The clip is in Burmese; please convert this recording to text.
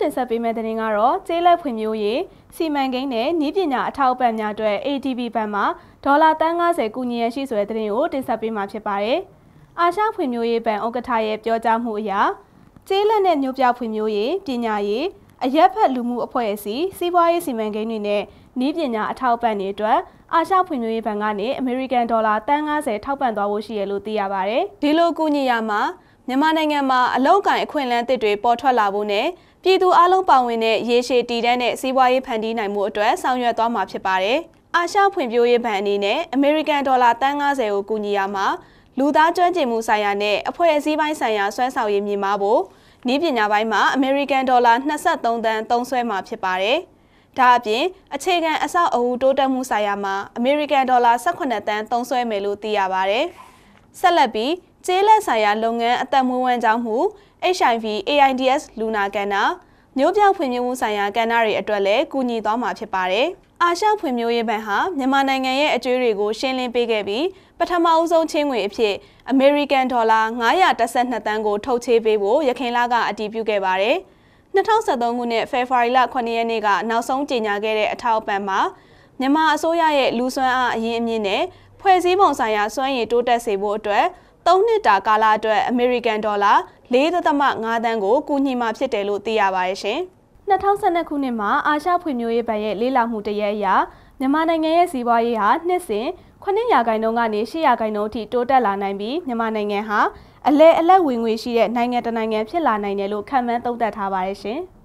တင်ဆက်ပေးမယ့်သတင်းကတော့ကျေးလက်ဖွံ့ဖြိုးရေးစီမံကိန်းနဲ့နည်းပညာအထောက်အပံ့များအတွက် ADB ဘဏ်မှာဒေါ်လာ350ကူညီရရှိဆိုတဲ့သတင်းကိုတင်ဆက်ပေးမှာဖြစ်ပါတယ်။အာရှဖွံ့ဖြိုးရေးဘဏ်ဥက္ကဋ္ဌရဲ့ပြောကြားမှုအရကျေးလက်နဲ့မြို့ပြဖွံ့ဖြိုးရေးပညာရေးအရက်ဖက်လူမှုအဖွဲ့အစည်းစီးပွားရေးစီမံကိန်းတွေနဲ့နည်းပညာအထောက်အပံ့တွေအတွက်အာရှဖွံ့ဖြိုးရေးဘဏ်ကနေအမေရိကန်ဒေါ်လာ350ထောက်ပံ့သွားဖို့ရှိရလို့သိရပါတယ်။ဒီလိုကူညီရမှာ မြန်မာနိုင်ငံမှာအလောက်ကန်အခွင့်အလမ်းသစ်တွေပေါ်ထွက်လာဖို့နဲ့ပြည်သူအလုံးပါဝင်တဲ့ရေရှည်တည်တံ့တဲ့စီးပွားရေးဖန်တီးနိုင်မှုအတွက်ဆောင်ရွက်သွားမှာဖြစ်ပါတယ်။အာရှဖွံ့ဖြိုးရေးဘဏ်အနေနဲ့အမေရိကန်ဒေါ်လာ350ကိုကူညီရမှာလူသားကျွမ်းကျင်မှုဆိုင်ရာနဲ့အဖွဲ့အစည်းပိုင်းဆိုင်ရာဆွဲဆောင်ရည်မြင့်မားဖို့နည်းပညာပိုင်းမှာအမေရိကန်ဒေါ်လာ23တန်သုံးစွဲမှာဖြစ်ပါတယ်။ဒါအပြင်အခြေခံအဆောက်အဦတိုးတက်မှုဆိုင်ရာမှာအမေရိကန်ဒေါ်လာ18တန်သုံးစွဲမယ်လို့သိရပါတယ်။ဆက်လက်ပြီး ကျေးလက်ဆိုင်ရာလုပ်ငန်းအသက်မွေးဝမ်းကြောင်းမှု HIV AIDS လူနာကဏ္ဍမျိုးပြောင်ဖွံ့ဖြိုးမှုဆိုင်ရာကဏ္ဍတွေအတွက်လည်းကူညီသွားမှာဖြစ်ပါတယ်။အာရှဖွံ့ဖြိုးရေးဘဏ်ဟာမြန်မာနိုင်ငံရဲ့အကျွေးတွေကိုရှင်းလင်းပေးခဲ့ပြီးပထမအဆုံးချင်းငွေအဖြစ်အမေရိကန်ဒေါ်လာ912တန်းကိုထုတ်ချေးပေးဖို့ရခိုင်လကအတည်ပြုခဲ့ပါတယ်။2023ခုနှစ်ဖေဖော်ဝါရီလ9ရက်နေ့ကနောက်ဆုံးကြေညာခဲ့တဲ့အထောက်အပံ့မှာမြန်မာအစိုးရရဲ့လူစွမ်းအားအရင်းအမြစ်နဲ့ ဖွဲ့စည်းပုံဆိုင်ရာစွမ်းရည်တိုးတက်စေဖို့အတွက်3နှစ်တာကာလအတွက်အမေရိကန်ဒေါ်လာ4.5တန်းကိုကူညီမှာဖြစ်တယ်လို့သိရပါတယ်ရှင်။2012ခုနှစ်မှာအာရှဖွံ့ဖြိုးရေးဘဏ်ရဲ့လေးလာမှုတရက်အရမြန်မာနိုင်ငံရဲ့စီးပွားရေးဟာနှစ်စဉ်9ရာခိုင်နှုန်းကနေ10ရာခိုင်နှုန်းအထိတိုးတက်လာနိုင်ပြီးမြန်မာနိုင်ငံဟာအလဲအလက်ဝင်ငွေရှိတဲ့နိုင်ငံတနိုင်ငံဖြစ်လာနိုင်တယ်လို့ခန့်မှန်းသုံးသပ်ထားပါတယ်ရှင်။